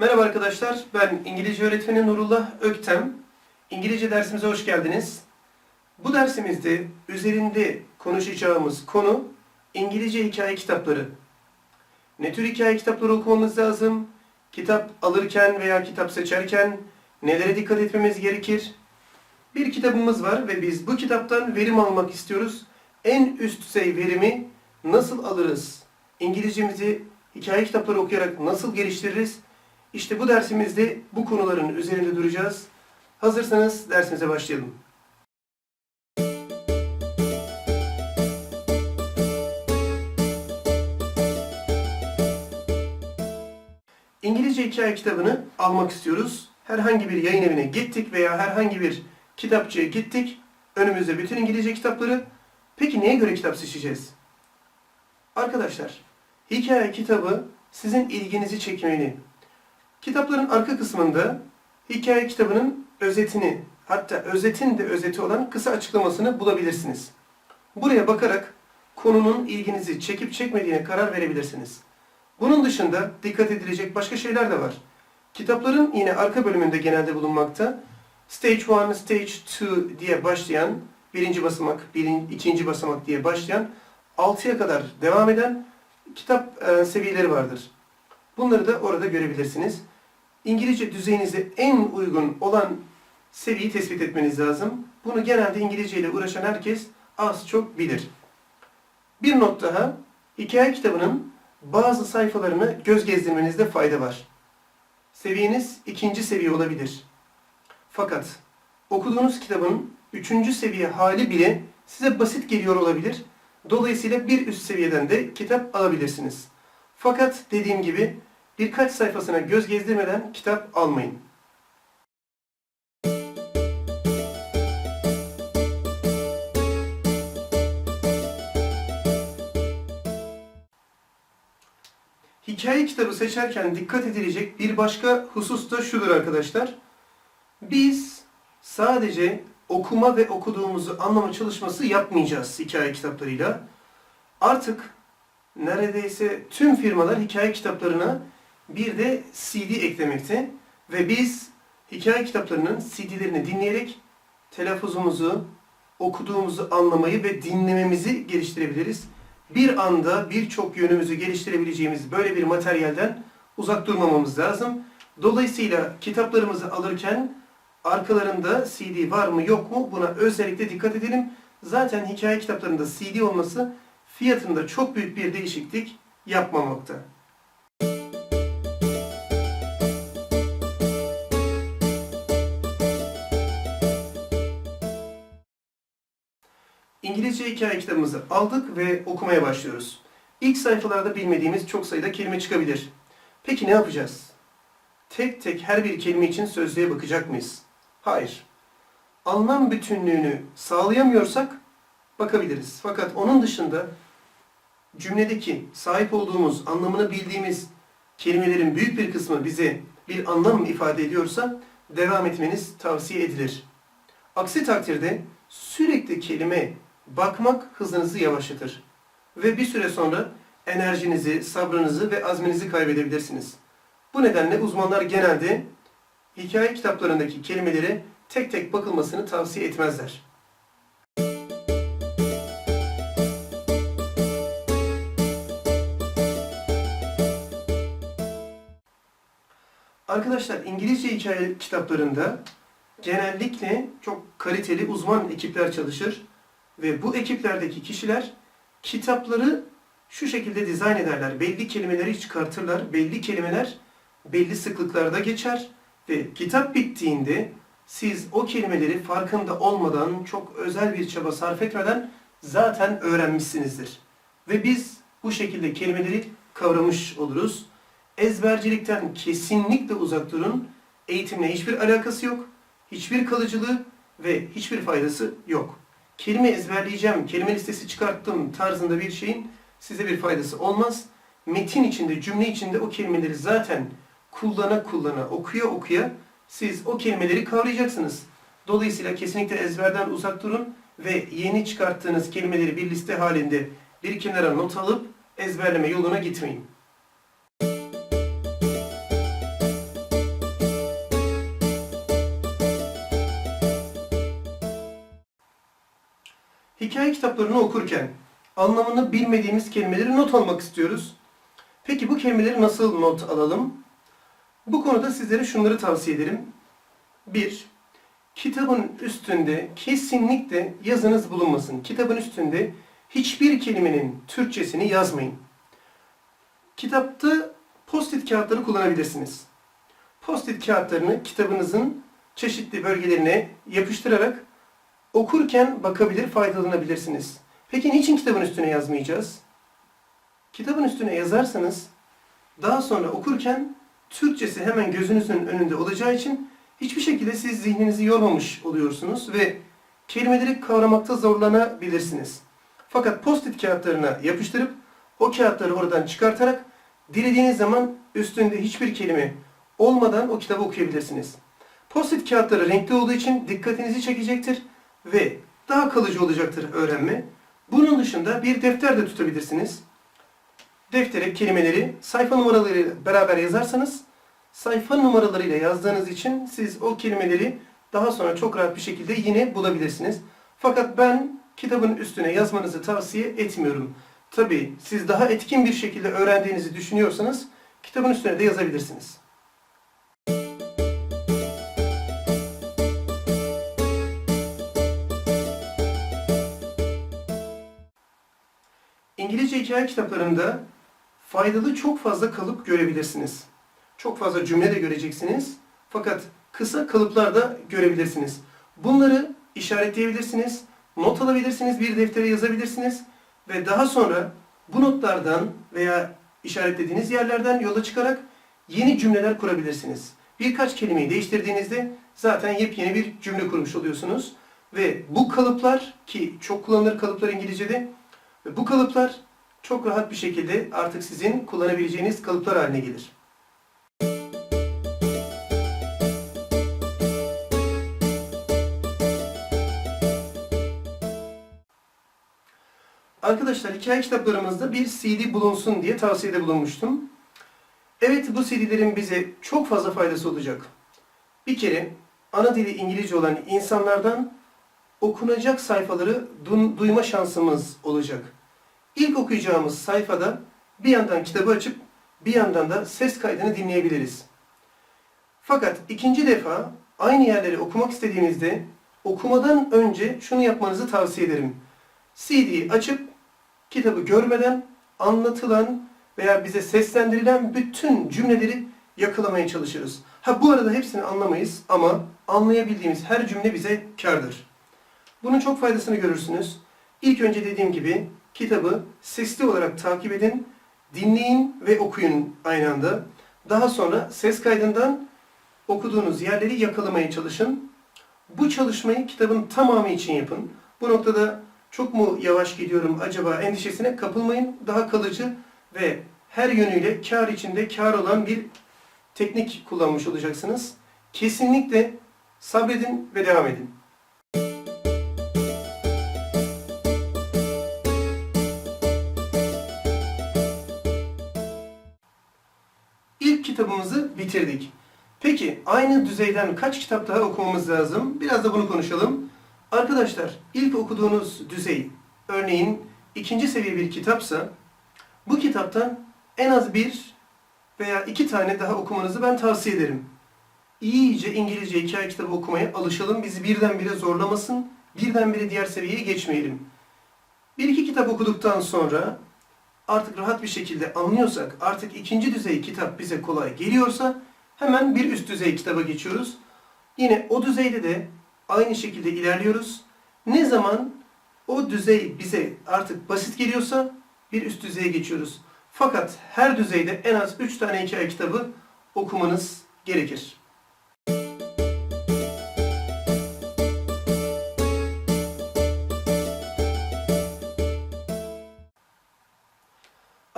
Merhaba arkadaşlar, ben İngilizce öğretmeni Nurullah Öktem. İngilizce dersimize hoş geldiniz. Bu dersimizde üzerinde konuşacağımız konu İngilizce hikaye kitapları. Ne tür hikaye kitapları okumamız lazım? Kitap alırken veya kitap seçerken nelere dikkat etmemiz gerekir? Bir kitabımız var ve biz bu kitaptan verim almak istiyoruz. En üst düzey verimi nasıl alırız? İngilizcemizi hikaye kitapları okuyarak nasıl geliştiririz? İşte bu dersimizde bu konuların üzerinde duracağız. Hazırsanız dersimize başlayalım. İngilizce hikaye kitabını almak istiyoruz. Herhangi bir yayın evine gittik veya herhangi bir kitapçıya gittik. Önümüzde bütün İngilizce kitapları. Peki neye göre kitap seçeceğiz? Arkadaşlar, hikaye kitabı sizin ilginizi çekmeli. Kitapların arka kısmında hikaye kitabının özetini, hatta özetin de özeti olan kısa açıklamasını bulabilirsiniz. Buraya bakarak konunun ilginizi çekip çekmediğine karar verebilirsiniz. Bunun dışında dikkat edilecek başka şeyler de var. Kitapların yine arka bölümünde genelde bulunmakta. Stage 1, Stage 2 diye başlayan, birinci basamak, birinci, ikinci basamak diye başlayan, 6'ya kadar devam eden kitap e, seviyeleri vardır. Bunları da orada görebilirsiniz. İngilizce düzeyinize en uygun olan seviyeyi tespit etmeniz lazım. Bunu genelde İngilizce ile uğraşan herkes az çok bilir. Bir not daha, hikaye kitabının bazı sayfalarını göz gezdirmenizde fayda var. Seviyeniz ikinci seviye olabilir. Fakat okuduğunuz kitabın üçüncü seviye hali bile size basit geliyor olabilir. Dolayısıyla bir üst seviyeden de kitap alabilirsiniz. Fakat dediğim gibi birkaç sayfasına göz gezdirmeden kitap almayın. Hikaye kitabı seçerken dikkat edilecek bir başka husus da şudur arkadaşlar. Biz sadece okuma ve okuduğumuzu anlama çalışması yapmayacağız hikaye kitaplarıyla. Artık neredeyse tüm firmalar hikaye kitaplarına bir de CD eklemekte ve biz hikaye kitaplarının CD'lerini dinleyerek telaffuzumuzu, okuduğumuzu anlamayı ve dinlememizi geliştirebiliriz. Bir anda birçok yönümüzü geliştirebileceğimiz böyle bir materyalden uzak durmamamız lazım. Dolayısıyla kitaplarımızı alırken arkalarında CD var mı yok mu buna özellikle dikkat edelim. Zaten hikaye kitaplarında CD olması fiyatında çok büyük bir değişiklik yapmamakta. İngilizce hikaye kitabımızı aldık ve okumaya başlıyoruz. İlk sayfalarda bilmediğimiz çok sayıda kelime çıkabilir. Peki ne yapacağız? Tek tek her bir kelime için sözlüğe bakacak mıyız? Hayır. Anlam bütünlüğünü sağlayamıyorsak bakabiliriz. Fakat onun dışında cümledeki sahip olduğumuz, anlamını bildiğimiz kelimelerin büyük bir kısmı bize bir anlam ifade ediyorsa devam etmeniz tavsiye edilir. Aksi takdirde sürekli kelime bakmak hızınızı yavaşlatır. Ve bir süre sonra enerjinizi, sabrınızı ve azminizi kaybedebilirsiniz. Bu nedenle uzmanlar genelde hikaye kitaplarındaki kelimeleri tek tek bakılmasını tavsiye etmezler. Arkadaşlar İngilizce hikaye kitaplarında genellikle çok kaliteli uzman ekipler çalışır ve bu ekiplerdeki kişiler kitapları şu şekilde dizayn ederler. Belli kelimeleri çıkartırlar. Belli kelimeler belli sıklıklarda geçer ve kitap bittiğinde siz o kelimeleri farkında olmadan, çok özel bir çaba sarf etmeden zaten öğrenmişsinizdir. Ve biz bu şekilde kelimeleri kavramış oluruz. Ezbercilikten kesinlikle uzak durun. Eğitimle hiçbir alakası yok. Hiçbir kalıcılığı ve hiçbir faydası yok. Kelime ezberleyeceğim, kelime listesi çıkarttım tarzında bir şeyin size bir faydası olmaz. Metin içinde, cümle içinde o kelimeleri zaten kullana kullana, okuya okuya siz o kelimeleri kavrayacaksınız. Dolayısıyla kesinlikle ezberden uzak durun ve yeni çıkarttığınız kelimeleri bir liste halinde bir kenara not alıp ezberleme yoluna gitmeyin. Hikaye kitaplarını okurken anlamını bilmediğimiz kelimeleri not almak istiyoruz. Peki bu kelimeleri nasıl not alalım? Bu konuda sizlere şunları tavsiye ederim. 1. Kitabın üstünde kesinlikle yazınız bulunmasın. Kitabın üstünde hiçbir kelimenin Türkçesini yazmayın. Kitapta post-it kağıtları kullanabilirsiniz. Post-it kağıtlarını kitabınızın çeşitli bölgelerine yapıştırarak okurken bakabilir, faydalanabilirsiniz. Peki niçin kitabın üstüne yazmayacağız? Kitabın üstüne yazarsanız daha sonra okurken Türkçesi hemen gözünüzün önünde olacağı için hiçbir şekilde siz zihninizi yormamış oluyorsunuz ve kelimeleri kavramakta zorlanabilirsiniz. Fakat post-it kağıtlarına yapıştırıp o kağıtları oradan çıkartarak dilediğiniz zaman üstünde hiçbir kelime olmadan o kitabı okuyabilirsiniz. Post-it kağıtları renkli olduğu için dikkatinizi çekecektir ve daha kalıcı olacaktır öğrenme. Bunun dışında bir defter de tutabilirsiniz. Deftere kelimeleri sayfa numaralarıyla beraber yazarsanız sayfa numaralarıyla yazdığınız için siz o kelimeleri daha sonra çok rahat bir şekilde yine bulabilirsiniz. Fakat ben kitabın üstüne yazmanızı tavsiye etmiyorum. Tabi siz daha etkin bir şekilde öğrendiğinizi düşünüyorsanız kitabın üstüne de yazabilirsiniz. İngilizce hikaye kitaplarında faydalı çok fazla kalıp görebilirsiniz. Çok fazla cümle de göreceksiniz. Fakat kısa kalıplar da görebilirsiniz. Bunları işaretleyebilirsiniz, not alabilirsiniz, bir deftere yazabilirsiniz ve daha sonra bu notlardan veya işaretlediğiniz yerlerden yola çıkarak yeni cümleler kurabilirsiniz. Birkaç kelimeyi değiştirdiğinizde zaten yepyeni bir cümle kurmuş oluyorsunuz. Ve bu kalıplar ki çok kullanılır kalıplar İngilizce'de bu kalıplar çok rahat bir şekilde artık sizin kullanabileceğiniz kalıplar haline gelir. Arkadaşlar hikaye kitaplarımızda bir CD bulunsun diye tavsiyede bulunmuştum. Evet bu CD'lerin bize çok fazla faydası olacak. Bir kere ana dili İngilizce olan insanlardan okunacak sayfaları du- duyma şansımız olacak. İlk okuyacağımız sayfada bir yandan kitabı açıp bir yandan da ses kaydını dinleyebiliriz. Fakat ikinci defa aynı yerleri okumak istediğinizde okumadan önce şunu yapmanızı tavsiye ederim. CD'yi açıp kitabı görmeden anlatılan veya bize seslendirilen bütün cümleleri yakalamaya çalışırız. Ha bu arada hepsini anlamayız ama anlayabildiğimiz her cümle bize kârdır. Bunun çok faydasını görürsünüz. İlk önce dediğim gibi kitabı sesli olarak takip edin, dinleyin ve okuyun aynı anda. Daha sonra ses kaydından okuduğunuz yerleri yakalamaya çalışın. Bu çalışmayı kitabın tamamı için yapın. Bu noktada çok mu yavaş gidiyorum acaba endişesine kapılmayın. Daha kalıcı ve her yönüyle kar içinde kar olan bir teknik kullanmış olacaksınız. Kesinlikle sabredin ve devam edin. Bitirdik. Peki aynı düzeyden kaç kitap daha okumamız lazım? Biraz da bunu konuşalım. Arkadaşlar ilk okuduğunuz düzey örneğin ikinci seviye bir kitapsa bu kitaptan en az bir veya iki tane daha okumanızı ben tavsiye ederim. İyice İngilizce hikaye kitabı okumaya alışalım. Bizi birdenbire zorlamasın. Birdenbire diğer seviyeye geçmeyelim. Bir iki kitap okuduktan sonra artık rahat bir şekilde anlıyorsak, artık ikinci düzey kitap bize kolay geliyorsa hemen bir üst düzey kitaba geçiyoruz. Yine o düzeyde de aynı şekilde ilerliyoruz. Ne zaman o düzey bize artık basit geliyorsa bir üst düzeye geçiyoruz. Fakat her düzeyde en az 3 tane hikaye kitabı okumanız gerekir.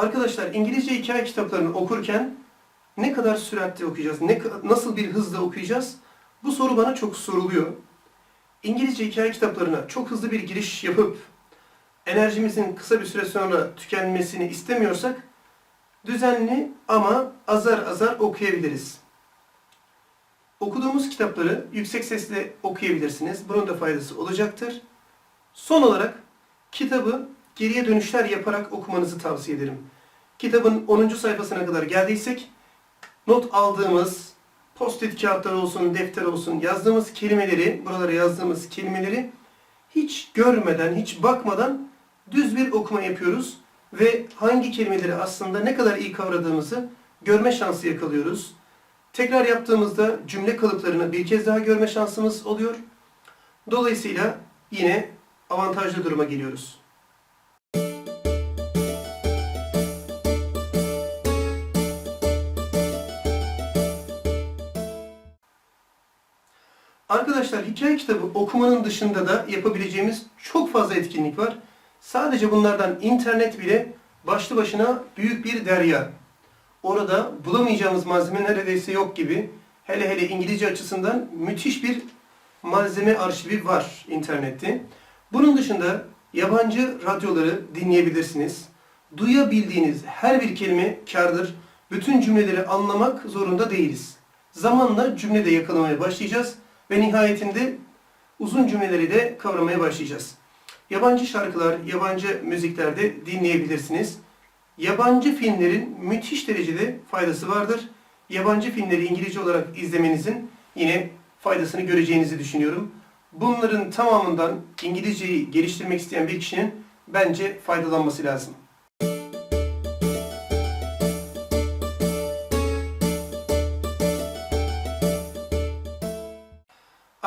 Arkadaşlar İngilizce hikaye kitaplarını okurken ne kadar süratle okuyacağız, ne, nasıl bir hızla okuyacağız? Bu soru bana çok soruluyor. İngilizce hikaye kitaplarına çok hızlı bir giriş yapıp enerjimizin kısa bir süre sonra tükenmesini istemiyorsak düzenli ama azar azar okuyabiliriz. Okuduğumuz kitapları yüksek sesle okuyabilirsiniz. Bunun da faydası olacaktır. Son olarak kitabı geriye dönüşler yaparak okumanızı tavsiye ederim. Kitabın 10. sayfasına kadar geldiysek not aldığımız post-it kağıtlar olsun, defter olsun yazdığımız kelimeleri, buralara yazdığımız kelimeleri hiç görmeden, hiç bakmadan düz bir okuma yapıyoruz ve hangi kelimeleri aslında ne kadar iyi kavradığımızı görme şansı yakalıyoruz. Tekrar yaptığımızda cümle kalıplarını bir kez daha görme şansımız oluyor. Dolayısıyla yine avantajlı duruma geliyoruz. Arkadaşlar hikaye kitabı okumanın dışında da yapabileceğimiz çok fazla etkinlik var. Sadece bunlardan internet bile başlı başına büyük bir derya. Orada bulamayacağımız malzeme neredeyse yok gibi. Hele hele İngilizce açısından müthiş bir malzeme arşivi var internette. Bunun dışında yabancı radyoları dinleyebilirsiniz. Duyabildiğiniz her bir kelime kardır. Bütün cümleleri anlamak zorunda değiliz. Zamanla cümle de yakalamaya başlayacağız ve nihayetinde uzun cümleleri de kavramaya başlayacağız. Yabancı şarkılar, yabancı müzikler de dinleyebilirsiniz. Yabancı filmlerin müthiş derecede faydası vardır. Yabancı filmleri İngilizce olarak izlemenizin yine faydasını göreceğinizi düşünüyorum. Bunların tamamından İngilizceyi geliştirmek isteyen bir kişinin bence faydalanması lazım.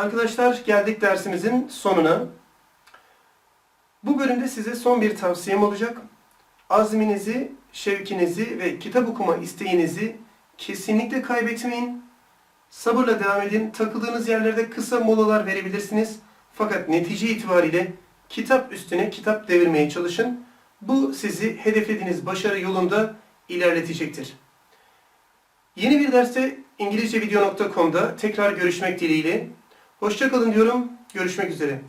Arkadaşlar geldik dersimizin sonuna. Bu bölümde size son bir tavsiyem olacak. Azminizi, şevkinizi ve kitap okuma isteğinizi kesinlikle kaybetmeyin. Sabırla devam edin. Takıldığınız yerlerde kısa molalar verebilirsiniz. Fakat netice itibariyle kitap üstüne kitap devirmeye çalışın. Bu sizi hedeflediğiniz başarı yolunda ilerletecektir. Yeni bir derste İngilizcevideo.com'da tekrar görüşmek dileğiyle. Hoşçakalın diyorum. Görüşmek üzere.